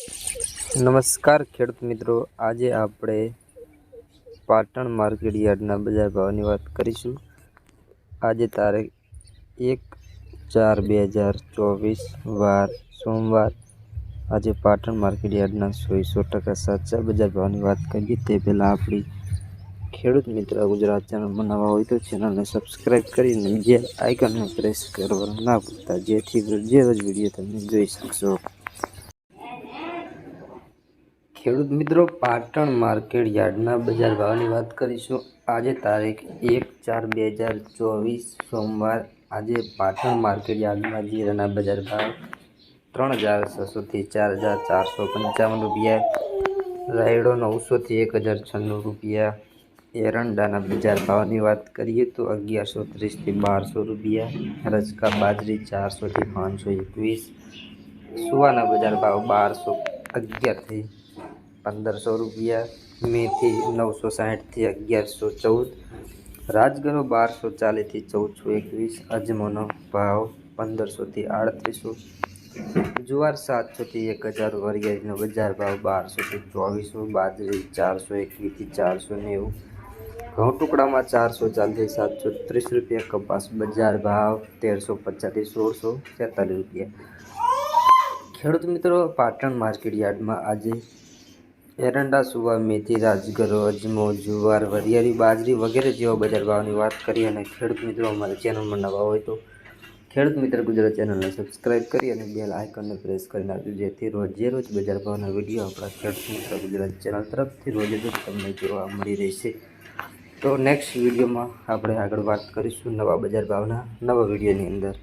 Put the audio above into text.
નમસ્કાર, ખેડૂત મિત્રો. આજે આપણે પાટણ માર્કેટ યાર્ડના બજાર ભાવની વાત કરીશું. આજે તારીખ એક ચાર બે હજાર ચોવીસ, વાર સોમવાર. આજે પાટણ માર્કેટ યાર્ડના સો ટકા સાચા બજાર ભાવની વાત કરીએ, તે પહેલાં આપણી ખેડૂત મિત્ર ગુજરાત ચેનલમાં નવા હોય તો ચેનલને સબસ્ક્રાઈબ કરીને જે આઇકનને પ્રેસ કરવાનું ના ભૂલતા. જેથી જે રોજ વીડિયો તમે જોઈ શકશો. ખેડૂત મિત્રો, પાટણ માર્કેટ યાર્ડના બજાર ભાવની વાત કરીશું. આજે તારીખ એક ચાર બે હજાર ચોવીસ સોમવાર. આજે પાટણ માર્કેટ યાર્ડમાં જીરાના બજાર ભાવ ત્રણ હજાર છસોથી ચાર હજાર ચારસો પંચાવન રૂપિયા. રાયડો નવસોથી એક હજાર છન્નું રૂપિયા. એરંડાના બજાર ભાવની વાત કરીએ તો અગિયારસો ત્રીસથી બારસો રૂપિયા. રજકા બાજરી ચારસોથી પાંચસો એકવીસ. સુવાના બજાર ભાવ બારસો અગિયારથી પંદરસો રૂપિયા, મેથી નવસો સાહીઠથી અગિયારસો ચૌદ, રાજગરો બારસો ચાલીસથી ચૌદસો એકવીસ, અજમોનો ભાવ પંદરસોથી આડત્રીસો, જુવાર સાતસોથી એક હજાર, વરિયાળીનો બજાર ભાવ બારસોથી ચોવીસો, બાજરી ચારસો એકવીસથી ચારસો નેવું, ઘઉં ટુકડામાં ચારસો ચાલીસથી સાતસો ત્રીસ રૂપિયા, કપાસ બજાર ભાવ તેરસો પચાસથી સોળસો છેતાલીસ રૂપિયા. ખેડૂત મિત્રો, પાટણ માર્કેટ યાર્ડમાં આજે એરંડા, સુવા, મેથી, રાજગરો, અજમો, જુવાર, વરિયાળી, બાજરી વગેરે જેવા બજાર ભાવની વાત કરી અને ખેડૂત મિત્રો અમારી ચેનલમાં નવા હોય તો ખેડૂત મિત્ર ગુજરાત ચેનલને સબસ્ક્રાઈબ કરી અને બેલ આઇકનને પ્રેસ કરી નાખજો જેથી રોજે રોજ બજાર ભાવના વીડિયો આપણા ખેડૂત મિત્ર ગુજરાત ચેનલ તરફથી રોજે રોજ તમને જોવા મળી રહેશે. તો નેક્સ્ટ વિડીયોમાં આપણે આગળ વાત કરીશું નવા બજાર ભાવના નવા વિડીયોની અંદર.